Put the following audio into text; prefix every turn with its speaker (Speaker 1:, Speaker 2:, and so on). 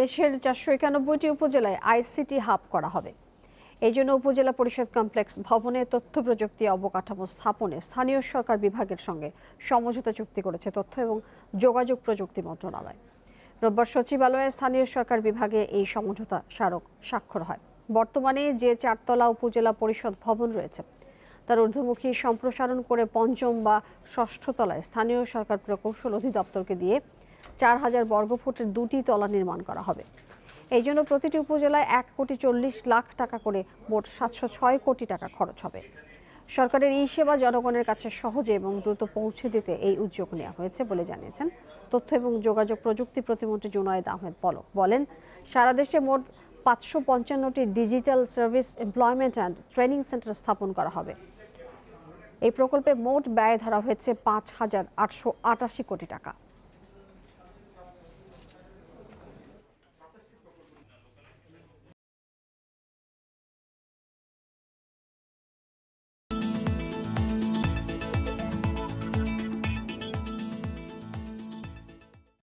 Speaker 1: দেশের চারশো একানব্বইটি উপজেলায় আইসিটি হাব করা হবে এই জন্য উপজেলা পরিষদ কমপ্লেক্স ভবনে তথ্য প্রযুক্তি অবকাঠামো স্থাপনে স্থানীয় সরকার বিভাগের সঙ্গে সমঝোতা চুক্তি করেছে তথ্য এবং যোগাযোগ প্রযুক্তি মন্ত্রণালয় রোববার সচিবালয়ে স্থানীয় সরকার বিভাগে এই সমঝোতা স্মারক স্বাক্ষর হয় বর্তমানে যে চারতলা উপজেলা পরিষদ ভবন রয়েছে তার ঊর্ধ্বমুখী সম্প্রসারণ করে পঞ্চম বা ষষ্ঠ তলায় স্থানীয় সরকার প্রকৌশল অধিদপ্তরকে দিয়ে চার হাজার বর্গফুটের দুটি তলা নির্মাণ করা হবে এই জন্য প্রতিটি উপজেলায় এক কোটি চল্লিশ লাখ টাকা করে মোট সাতশো ছয় কোটি টাকা খরচ হবে সরকারের এই সেবা জনগণের কাছে সহজে এবং দ্রুত পৌঁছে দিতে এই উদ্যোগ নেওয়া হয়েছে বলে জানিয়েছেন তথ্য এবং যোগাযোগ প্রযুক্তি প্রতিমন্ত্রী জুনায়েদ আহমেদ পলক বলেন সারা দেশে মোট পাঁচশো পঞ্চান্নটি digital service employment and training centre স্থাপন করা হবে এই প্রকল্পে মোট ব্যয় ধরা হয়েছে পাঁচ হাজার আটশো আটাশি কোটি টাকা